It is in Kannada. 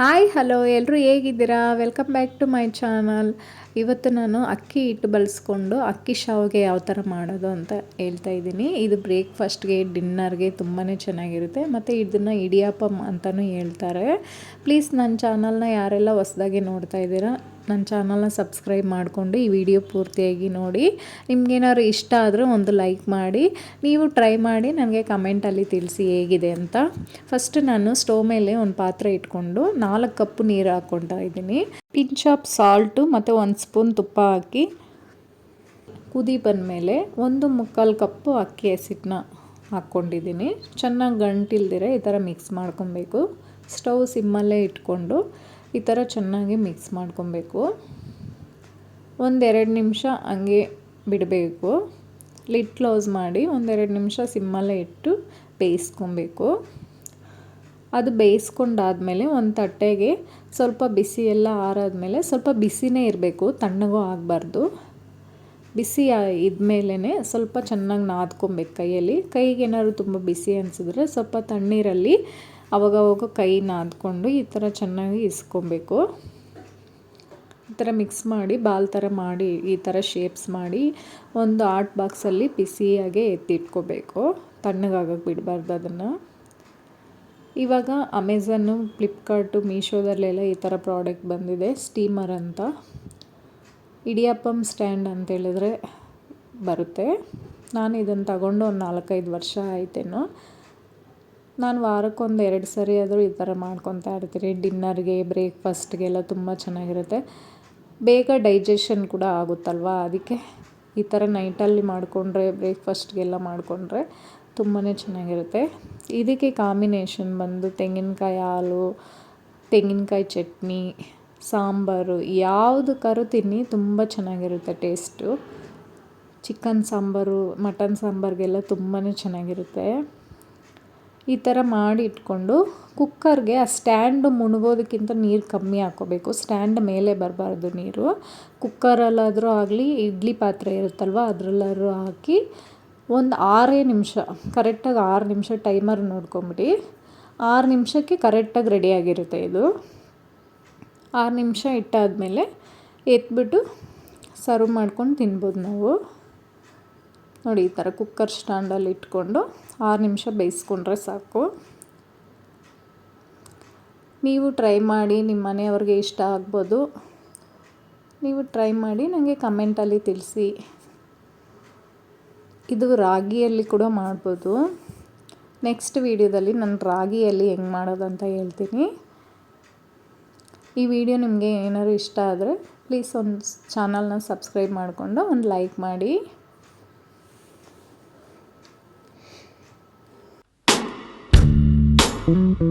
ಹಾಯ್ ಹಲೋ ಎಲ್ಲರೂ ಹೇಗಿದ್ದೀರಾ? Welcome back to my channel ಇವತ್ತು ನಾನು ಅಕ್ಕಿ ಹಿಟ್ಟು ಬಳಸ್ಕೊಂಡು ಅಕ್ಕಿ ಶಾವಿಗೆ ಯಾವ ಥರ ಮಾಡೋದು ಅಂತ ಹೇಳ್ತಾ ಇದ್ದೀನಿ. ಇದು ಬ್ರೇಕ್ಫಾಸ್ಟ್ಗೆ ಡಿನ್ನರ್ಗೆ ತುಂಬಾ ಚೆನ್ನಾಗಿರುತ್ತೆ. ಮತ್ತು ಇದನ್ನು ಇಡಿಯಾಪಮ್ ಅಂತಲೂ ಹೇಳ್ತಾರೆ. ಪ್ಲೀಸ್ ನನ್ನ ಚಾನಲ್ನ ಯಾರೆಲ್ಲ ಹೊಸ್ದಾಗಿ ನೋಡ್ತಾ ಇದ್ದೀರಾ ನನ್ನ ಚಾನಲ್ನ ಸಬ್ಸ್ಕ್ರೈಬ್ ಮಾಡಿಕೊಂಡು ಈ ವಿಡಿಯೋ ಪೂರ್ತಿಯಾಗಿ ನೋಡಿ. ನಿಮಗೇನಾದ್ರು ಇಷ್ಟ ಆದರೆ ಒಂದು ಲೈಕ್ ಮಾಡಿ. ನೀವು ಟ್ರೈ ಮಾಡಿ, ನನಗೆ ಕಮೆಂಟಲ್ಲಿ ತಿಳಿಸಿ ಹೇಗಿದೆ ಅಂತ. ಫಸ್ಟ್ ನಾನು ಸ್ಟೋವ್ ಮೇಲೆ ಒಂದು ಪಾತ್ರೆ ಇಟ್ಕೊಂಡು ನಾಲ್ಕು ಕಪ್ಪು ನೀರು ಹಾಕ್ಕೊಳ್ತಾ ಇದ್ದೀನಿ. ಪಿಂಚ್ ಆಫ್ ಸಾಲ್ಟು ಮತ್ತು ಒಂದು ಸ್ಪೂನ್ ತುಪ್ಪ ಹಾಕಿ ಕುದಿ ಬಂದಮೇಲೆ ಒಂದು ಮುಕ್ಕಾಲು ಕಪ್ಪು ಅಕ್ಕಿ ಹಸಿಟ್ಟನ್ನ ಹಾಕ್ಕೊಂಡಿದ್ದೀನಿ. ಚೆನ್ನಾಗಿ ಗಂಟಿಲ್ದಿರೆ ಈ ಥರ ಮಿಕ್ಸ್ ಮಾಡ್ಕೊಬೇಕು. ಸ್ಟವ್ ಸಿಮ್ಮಲ್ಲೇ ಇಟ್ಕೊಂಡು ಈ ಥರ ಚೆನ್ನಾಗಿ ಮಿಕ್ಸ್ ಮಾಡ್ಕೊಬೇಕು. ಒಂದೆರಡು ನಿಮಿಷ ಹಂಗೆ ಬಿಡಬೇಕು. ಲಿಡ್ ಕ್ಲೋಸ್ ಮಾಡಿ ಒಂದೆರಡು ನಿಮಿಷ ಸಿಮ್ಮಲ್ಲೇ ಇಟ್ಟು ಬೇಯಿಸ್ಕೊಬೇಕು. ಅದು ಬೇಯಿಸ್ಕೊಂಡಾದಮೇಲೆ ಒಂದು ತಟ್ಟೆಗೆ ಸ್ವಲ್ಪ ಬಿಸಿ ಎಲ್ಲ ಆರಾದಮೇಲೆ ಸ್ವಲ್ಪ ಬಿಸಿನೇ ಇರಬೇಕು, ತಣ್ಣಗೂ ಆಗಬಾರ್ದು. ಬಿಸಿ ಇದ್ಮೇಲೆ ಸ್ವಲ್ಪ ಚೆನ್ನಾಗಿ ನಾದ್ಕೊಬೇಕು ಕೈಯಲ್ಲಿ. ಕೈಗೆ ಏನಾದ್ರು ತುಂಬ ಬಿಸಿ ಅನಿಸಿದ್ರೆ ಸ್ವಲ್ಪ ತಣ್ಣೀರಲ್ಲಿ ಅವಾಗವಾಗ ಕೈ ನಾದ್ಕೊಂಡು ಈ ಥರ ಚೆನ್ನಾಗಿ ಇಸ್ಕೊಬೇಕು. ಈ ಥರ ಮಿಕ್ಸ್ ಮಾಡಿ, ಬಾಲ್ ಥರ ಮಾಡಿ, ಈ ಥರ ಶೇಪ್ಸ್ ಮಾಡಿ ಒಂದು ಆರ್ಟ್ ಬಾಕ್ಸಲ್ಲಿ ಬಿಸಿಯಾಗೆ ಎತ್ತಿಟ್ಕೋಬೇಕು. ತಣ್ಣಗಾಗಕ್ಕೆ ಬಿಡಬಾರ್ದು ಅದನ್ನು. ಇವಾಗ ಅಮೆಝನ್ನು, ಫ್ಲಿಪ್ಕಾರ್ಟು, ಮೀಶೋದಲ್ಲೆಲ್ಲ ಈ ಥರ ಪ್ರಾಡಕ್ಟ್ ಬಂದಿದೆ. ಸ್ಟೀಮರ್ ಅಂತ. ಇಡಿಯಪ್ಪಮ್ ಸ್ಟ್ಯಾಂಡ್ ಅಂತ ಹೇಳಿದ್ರೆ ಬರುತ್ತೆ. ನಾನು ಇದನ್ನು ತಗೊಂಡು ಒಂದು ನಾಲ್ಕೈದು ವರ್ಷ ಆಯ್ತೇನೋ. ನಾನು ವಾರಕ್ಕೊಂದು ಎರಡು ಸರಿ ಆದರೂ ಈ ಥರ ಮಾಡ್ಕೊತಾ ಇರ್ತೀನಿ. ಡಿನ್ನರ್ಗೆ, ಬ್ರೇಕ್ಫಾಸ್ಟ್ಗೆಲ್ಲ ತುಂಬ ಚೆನ್ನಾಗಿರುತ್ತೆ. ಬೇಗ ಡೈಜೆಷನ್ ಕೂಡ ಆಗುತ್ತಲ್ವ? ಅದಕ್ಕೆ ಈ ಥರ ನೈಟಲ್ಲಿ ಮಾಡಿಕೊಂಡ್ರೆ, ಬ್ರೇಕ್ಫಾಸ್ಟ್ಗೆಲ್ಲ ಮಾಡಿಕೊಂಡ್ರೆ ತುಂಬಾ ಚೆನ್ನಾಗಿರುತ್ತೆ. ಇದಕ್ಕೆ ಕಾಂಬಿನೇಷನ್ ಬಂದು ತೆಂಗಿನಕಾಯಿ ಹಾಲು, ತೆಂಗಿನಕಾಯಿ ಚಟ್ನಿ, ಸಾಂಬಾರು ಕರು ತಿನ್ನಿ ತುಂಬ ಚೆನ್ನಾಗಿರುತ್ತೆ ಟೇಸ್ಟು. ಚಿಕನ್ ಸಾಂಬಾರು, ಮಟನ್ ಸಾಂಬಾರಿಗೆಲ್ಲ ತುಂಬಾ ಚೆನ್ನಾಗಿರುತ್ತೆ. ಈ ಥರ ಮಾಡಿ ಇಟ್ಕೊಂಡು ಕುಕ್ಕರ್ಗೆ ಆ ಸ್ಟ್ಯಾಂಡ್ ಮುಣಗೋದಕ್ಕಿಂತ ನೀರು ಕಮ್ಮಿ ಹಾಕ್ಕೋಬೇಕು ಸ್ಟ್ಯಾಂಡ್ ಮೇಲೆ ಬರಬಾರ್ದು ನೀರು. ಕುಕ್ಕರಲ್ಲಾದರೂ ಆಗಲಿ, ಇಡ್ಲಿ ಪಾತ್ರೆ ಇರುತ್ತಲ್ವ, ಅದರಲ್ಲಾದ್ರೂ ಹಾಕಿ ಒಂದು ಆರೇ ನಿಮಿಷ, ಕರೆಕ್ಟಾಗಿ ಆರು ನಿಮಿಷ ಟೈಮರ್ ನೋಡ್ಕೊಂಬಿಡಿ. ಆರು ನಿಮಿಷಕ್ಕೆ ಕರೆಕ್ಟಾಗಿ ರೆಡಿಯಾಗಿರುತ್ತೆ ಇದು. ಆರು ನಿಮಿಷ ಇಟ್ಟಾದಮೇಲೆ ಎತ್ಬಿಟ್ಟು ಸರ್ವ್ ಮಾಡ್ಕೊಂಡು ತಿನ್ಬೋದು ನಾವು. ನೋಡಿ, ಈ ಥರ ಕುಕ್ಕರ್ ಸ್ಟ್ಯಾಂಡಲ್ಲಿ ಇಟ್ಕೊಂಡು ಆರು ನಿಮಿಷ ಬೇಯಿಸ್ಕೊಂಡ್ರೆ ಸಾಕು. ನೀವು ಟ್ರೈ ಮಾಡಿ ನಿಮ್ಮ ಮನೆಯವ್ರಿಗೆ ಇಷ್ಟ ಆಗ್ಬೋದು. ನೀವು ಟ್ರೈ ಮಾಡಿ ನನಗೆ ಕಮೆಂಟಲ್ಲಿ ತಿಳಿಸಿ. ಇದು ರಾಗಿಯಲ್ಲಿ ಕೂಡ ಮಾಡ್ಬೋದು. ನೆಕ್ಸ್ಟ್ ವೀಡಿಯೋದಲ್ಲಿ ನಾನು ರಾಗಿಯಲ್ಲಿ ಹೆಂಗೆ ಮಾಡೋದಂತ ಹೇಳ್ತೀನಿ. ಈ ವಿಡಿಯೋ ನಿಮಗೆ ಏನಾದ್ರು ಇಷ್ಟ ಆದರೆ ಪ್ಲೀಸ್ ಒಂದು ಚಾನಲ್ನ ಸಬ್ಸ್ಕ್ರೈಬ್ ಮಾಡಿಕೊಂಡು ಒಂದು ಲೈಕ್ ಮಾಡಿ. Mm-hmm.